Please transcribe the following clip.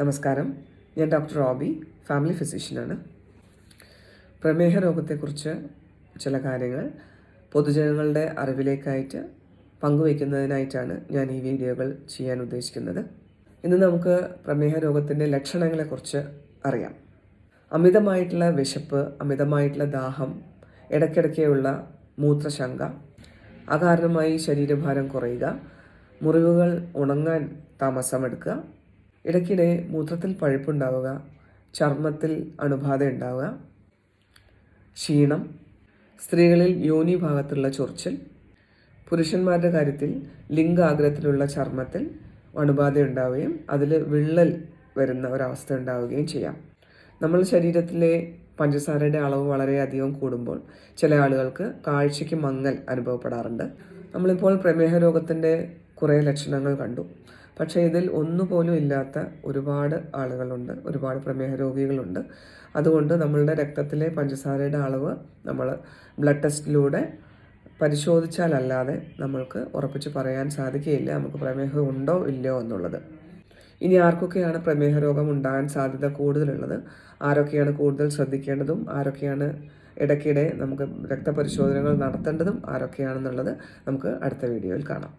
നമസ്കാരം. ഞാൻ doctor Robbie family ഫിസിഷ്യനാണ്. പ്രമേഹ രോഗത്തെക്കുറിച്ച് ചില കാര്യങ്ങൾ പൊതുജനങ്ങളുടെ അറിവിലേക്കായിട്ട് പങ്കുവയ്ക്കുന്നതിനായിട്ടാണ് ഞാൻ ഈ വീഡിയോകൾ ചെയ്യാൻ ഉദ്ദേശിക്കുന്നത്. ഇന്ന് നമുക്ക് പ്രമേഹ രോഗത്തിന്റെ ലക്ഷണങ്ങളെക്കുറിച്ച് അറിയാം. അമിതമായിട്ടുള്ള വിശപ്പ് അമിതമായിട്ടുള്ള ദാഹം ഇടയ്ക്കിടയ്ക്കുള്ള മൂത്രശങ്ക അകാരണമായി ശരീരഭാരം കുറയുക മുറിവുകൾ ഉണങ്ങാൻ താമസമെടുക്കുക ഇടയ്ക്കിടെ മൂത്രത്തിൽ പഴുപ്പുണ്ടാവുക ചർമ്മത്തിൽ അണുബാധ ഉണ്ടാവുക ക്ഷീണം സ്ത്രീകളിൽ യോനി ഭാഗത്തുള്ള ചൊറിച്ചിൽ പുരുഷന്മാരുടെ കാര്യത്തിൽ ലിംഗാഗ്രത്തിലുള്ള ചർമ്മത്തിൽ അണുബാധ ഉണ്ടാവുകയും അതിൽ വിള്ളൽ വരുന്ന ഒരവസ്ഥ ഉണ്ടാവുകയും ചെയ്യാം. നമ്മൾ ശരീരത്തിലെ പഞ്ചസാരയുടെ അളവ് വളരെയധികം കൂടുമ്പോൾ ചില ആളുകൾക്ക് കാഴ്ചയ്ക്ക് മങ്ങൽ അനുഭവപ്പെടാറുണ്ട്. നമ്മളിപ്പോൾ പ്രമേഹ രോഗത്തിന്റെ കുറേ ലക്ഷണങ്ങൾ കണ്ടു. പക്ഷേ ഇതിൽ ഒന്നുപോലും ഇല്ലാത്ത ഒരുപാട് ആളുകളുണ്ട് ഒരുപാട് പ്രമേഹ രോഗികളുണ്ട്. അതുകൊണ്ട് നമ്മളുടെ രക്തത്തിലെ പഞ്ചസാരയുടെ അളവ് നമ്മൾ ബ്ലഡ് ടെസ്റ്റിലൂടെ പരിശോധിച്ചാലല്ലാതെ നമ്മൾക്ക് ഉറപ്പിച്ച് പറയാൻ സാധിക്കുകയില്ല നമുക്ക് പ്രമേഹം ഉണ്ടോ ഇല്ലയോ എന്നുള്ളത്. ഇനി ആർക്കൊക്കെയാണ് പ്രമേഹ രോഗം ഉണ്ടാകാൻ സാധ്യത കൂടുതലുള്ളത്? ആരൊക്കെയാണ് കൂടുതൽ ശ്രദ്ധിക്കേണ്ടതും? ആരൊക്കെയാണ് ഇടയ്ക്കിടെ നമുക്ക് രക്തപരിശോധനകൾ നടത്തേണ്ടതും? ആരൊക്കെയാണെന്നുള്ളത് നമുക്ക് അടുത്ത വീഡിയോയിൽ കാണാം.